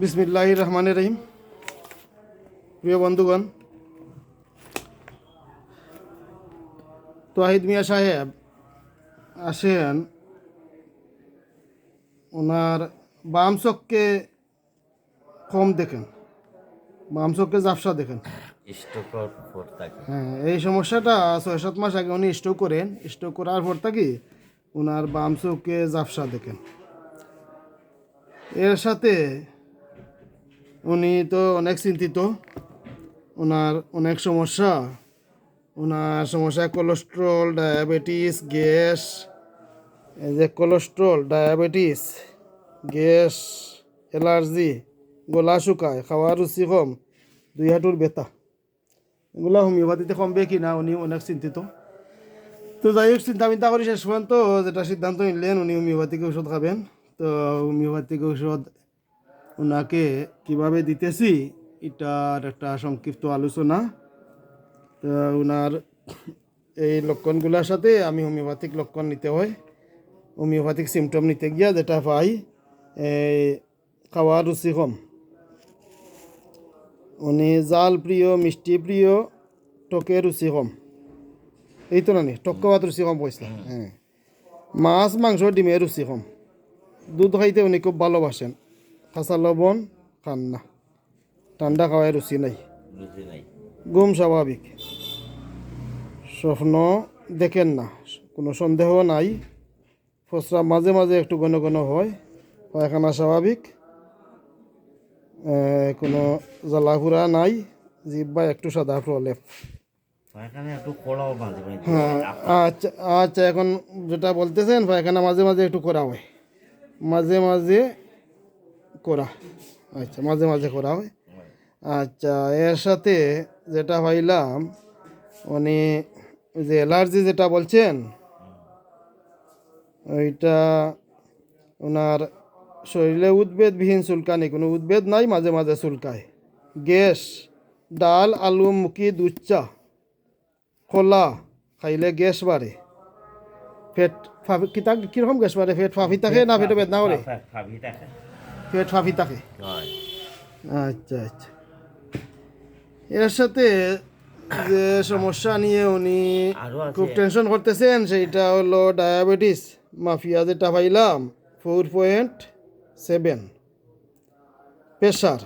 বিসমিল্লাহ রহমান রহিম প্রিয় বন্ধুগণ তোহিদ মিয়া সাহেব আসেন। ওনার বাম চোখকে কম দেখেন বাম চোখকে জাফসা দেখেন। হ্যাঁ এই সমস্যাটা ছয় সাত মাস আগে উনি স্ট্রোক করেন। স্ট্রোক করার পর থাকি ওনার বাম চোখে জাফসা দেখেন। এর সাথে উনি তো অনেক চিন্তিত। ওনার অনেক সমস্যা। ওনার সমস্যা কোলেস্ট্রল ডায়াবেটিস গ্যাস। এই যে কোলেস্ট্রল ডায়াবেটিস গ্যাস, অ্যালার্জি, গলা শুকায়, খাওয়ার রুচি কম, দুই হাঁটুর ব্যথা। এগুলো হোমিওপ্যাথিতে কমবে কি না উনি অনেক চিন্তিত। তো যাই হোক চিন্তা মিন্তা করি শেষ পর্যন্ত। যেটা সিদ্ধান্ত নিলেন, উনি হোমিওপ্যাথিক ওষুধ খাবেন। তো হোমিওপ্যাথিক ওষুধ ওনাকে কীভাবে দিতেছি, এটার একটা সংক্ষিপ্ত আলোচনা। ওনার এই লক্ষণগুলোর সাথে আমি হোমিওপ্যাথিক লক্ষণ নিতে হয়। হোমিওপ্যাথিক সিমটম নিতে গিয়া যেটা পাই, এই খাওয়ার রুচি কম। উনি জাল প্রিয়, মিষ্টি প্রিয়, টকে রুচি কম। এই তো নানি টক খাওয়াত রুচি কম পয়সা হ্যাঁ। মাছ, মাংস ডিমের রুচি কম। দুধ খাইতে উনি খুব ভালোবাসেন। কাঁচা লবণ খান না ঠান্ডা খাওয়ায় রুচি নাই ঘুম স্বাভাবিক স্বপ্ন দেখেন না কোনো সন্দেহ নাই ফসরা মাঝে মাঝে একটু ঘন ঘন হয় পায়খানা স্বাভাবিক কোনো জ্বালাফুরা নাই জিব্বা একটু সাদা প্রলেপ হ্যাঁ আচ্ছা আচ্ছা এখন যেটা বলতেছেন পায়খানা মাঝে মাঝে একটু করা হয় মাঝে মাঝে করা। আচ্ছা মাঝে মাঝে করা হয়। আচ্ছা এর সাথে যেটা পাইলাম উনি যে অ্যালার্জি যেটা বলছেন, ওইটা ওনার শরীরে উদ্বেদবিহীন চুলকানি, কোনো উদ্বেদ নাই, মাঝে মাঝে চুলকায়। গ্যাস, ডাল, আলু মুখি দুধ, চা কলা খাইলে গ্যাস বাড়ে। পেট ফাফি কিতা কীরকম গ্যাস বাড়ে? পেট ফাফি থাকে না পেটে বেদনা করে? পেট ফাফি থাকে আচ্ছা আচ্ছা। এর সাথে যে সমস্যা নিয়ে উনি খুব টেনশন করতেছেন সেইটা হলো ডায়াবেটিস মাফিয়া যেটা পাইলাম ফোর পয়েন্ট সেভেন প্রেশার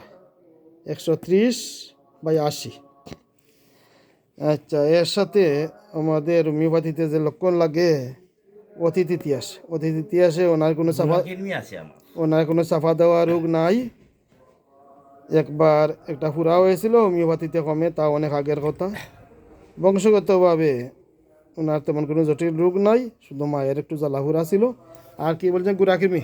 একশো ত্রিশ বাই আশি। আচ্ছা এর সাথে আমাদের হোমিওপ্যাথিতে যে লক্ষণ লাগে অতীত ইতিহাস অতীত ইতিহাসে ওনার কোনো চাপা আছে আমার। ওনার কোনো চাপা দেওয়া রোগ নাই। একবার একটা ফুরা হয়েছিল হোমিওপ্যাথিতে কমে তা অনেক আগের কথা। বংশগতভাবে ওনার তেমন কোনো জটিল রোগ নাই শুধু মায়ের একটু জ্বালাফুরা ছিল। আর কি বলছেন খাইলে কমি?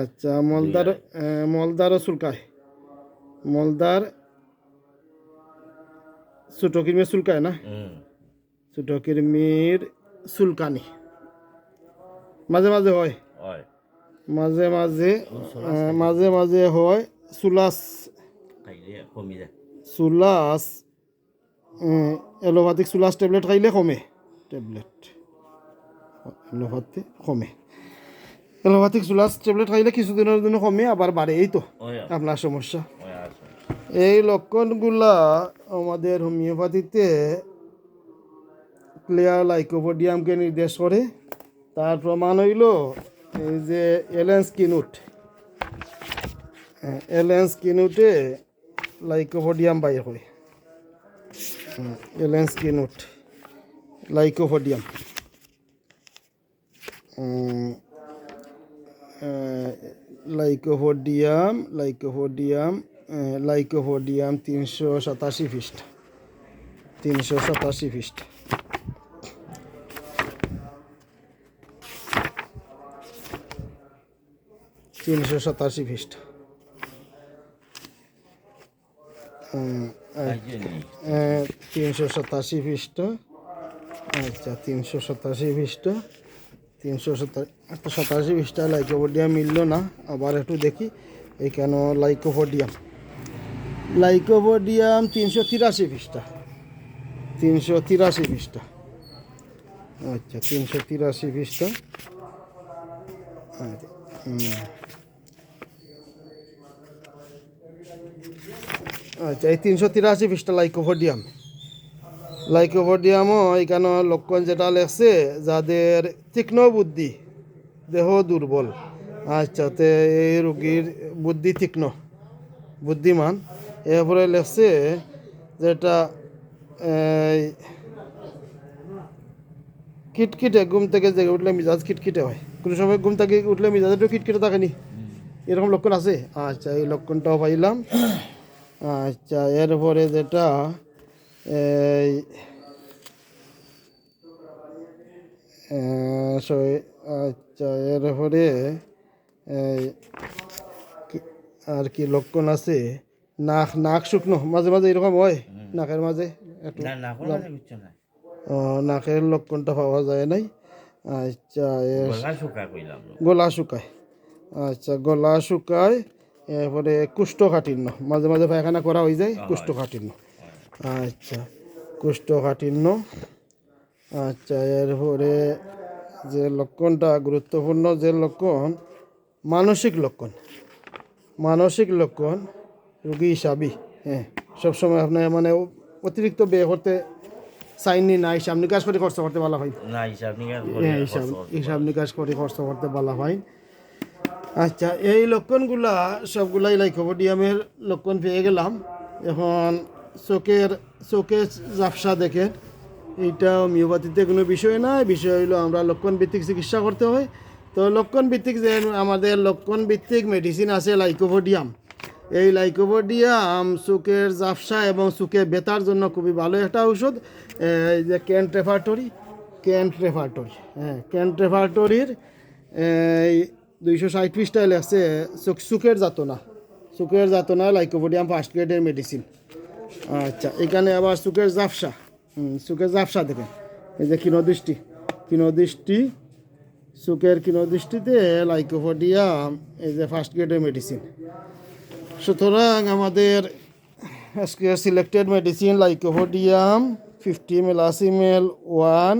আচ্ছা মলদার মলদারও চুলকায়। মলদার ছোটো কিরমির চুলকায় না? ছোটো কিরমির চুলকানি। মাঝে মাঝে হয়। মাঝে মাঝে মাঝে মাঝে হয়। সুলাস। সুলাস এলোপ্যাথিক সুলাস ট্যাবলেট খাইলে কমে। ট্যাবলেট এলোপ্যাথি কমে। এলোপ্যাথিক সুলাস ট্যাবলেট খাইলে কিছুদিনের জন্য কমে আবার বাড়ে এই তো আপনার সমস্যা। এই লক্ষণগুলা আমাদের হোমিওপ্যাথিতে ক্লিয়ার লাইকোপোডিয়ামকে নির্দেশ করে। তার প্রমাণ হইল এই যে এলেন্স কিনুট এলেন্স কিনুটে লাইকোপোডিয়াম বাইর হয়। এলেন্স কিনুট লাইকোপোডিয়াম। লাইকোপোডিয়াম লাইকোপোডিয়াম লাইকোপোডিয়াম তিনশো সাতাশি পৃষ্ঠা। তিনশো সাতাশি পৃষ্ঠা। তিনশো সাতাশি আহ, তিনশো সাতাশি পৃষ্ঠা আচ্ছা তিনশো সাতাশি পৃষ্ঠা তিনশো সাতাশি পৃষ্ঠা লাইকোপোডিয়াম মিললো না আবার একটু দেখি এখানে লাইকোপোডিয়াম। লাইকোপোডিয়াম তিনশো তিরাশি পৃষ্ঠা তিনশো তিরাশি পৃষ্ঠা আচ্ছা তিনশো তিরাশি পৃষ্ঠা হুম। আচ্ছা এই তিনশো তিরাশি পৃষ্ঠা লাইকোভোডিয়াম লাইকোভোডিয়ামও এখানে লক্ষণ যেটা লেখছে, যাদের তীক্ষ্ণ বুদ্ধি, দেহ দুর্বল। আচ্ছা তে এই রোগীর বুদ্ধি তীক্ষ্ণ, বুদ্ধিমান। এরপরে লেখছে যেটা কিটকিটে ঘুম থেকে জেগে উঠলে মিজাজ কিটকিটে হয়। কোনো সময় ঘুম থেকে উঠলে মিজাজ একটু কিটকিটে থাকেনি এরকম লক্ষণ আছে? আচ্ছা এই লক্ষণটাও পাইলাম। আচ্ছা এরপরে যেটা এই আচ্ছা এরপরে এই আর কি লক্ষণ আছে? নাক নাক শুকনো মাঝে মাঝে এরকম হয়? নাকের মাঝে একটু ও, নাকের লক্ষণটা পাওয়া যায় নাই? আচ্ছা। গলা শুকায়। আচ্ছা গলা শুকায়। এরপরে কুষ্ঠকাঠিন্য মাঝে মাঝে পায়খানা করা হয়ে যায় কুষ্ঠকাঠিন্য। আচ্ছা কুষ্ঠকাঠিন্য। আচ্ছা এরপরে যে লক্ষণটা গুরুত্বপূর্ণ যে লক্ষণ মানসিক লক্ষণ। মানসিক লক্ষণ রুগী হিসাবই হ্যাঁ সবসময় আপনার মানে অতিরিক্ত ব্যয় করতে চাইনি না হিসাব নিকাশ করে খরচ করতে ভালো হয়। না হিসাব নিকাশ হ্যাঁ, হিসাব হিসাব নিকাশ করে খরচ করতে বলা হয়। আচ্ছা এই লক্ষণগুলা সবগুলাই লাইকোপোডিয়ামের লক্ষণ পেয়ে গেলাম। এখন চোখের, চোখে জাপসা দেখে এইটা হোমিওপ্যাথিতে কোনো বিষয় না বিষয় হলো আমরা লক্ষণ ভিত্তিক চিকিৎসা করতে হয়। তো লক্ষণ ভিত্তিক যে আমাদের লক্ষণ ভিত্তিক মেডিসিন আছে লাইকোপোডিয়াম এই লাইকোপোডিয়াম চোখের ঝাপসা এবং চোখে বেতার জন্য খুবই ভালো একটা ঔষধ। এই যে ক্যান্ট রেফার্টরি ক্যান্ট হ্যাঁ ক্যান্ট রেফার্টরির, এই দুইশো ষাট পৃষ্ঠায় লেখছে চোখ চোখের যাতনা। চোখের যাতনা লাইকোপোডিয়াম ফার্স্ট গ্রেডের মেডিসিন আচ্ছা এখানে আবার ঝাপসা হুম, চোখের ঝাপসা দেখেন। এই যে কিনদৃষ্টি কিনদৃষ্টি চোখের কিনদৃষ্টিতে লাইকোপোডিয়াম এই যে ফার্স্ট গ্রেডের মেডিসিন সুতরাং আমাদের selected medicine lycopodium fifty millesimal one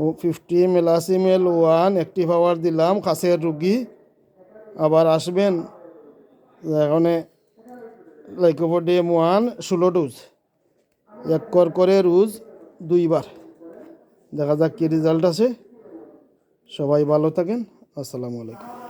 ও fifty millesimal one active hour দিলাম, কাছের রুগী। আবার আসবেন, এখানে লাইকোপোডিয়াম ওয়ান ষোলো ডোজ এক কর করে রোজ দুইবার। দেখা যাক কী রেজাল্ট আছে সবাই ভালো থাকেন। আসসালামু আলাইকুম।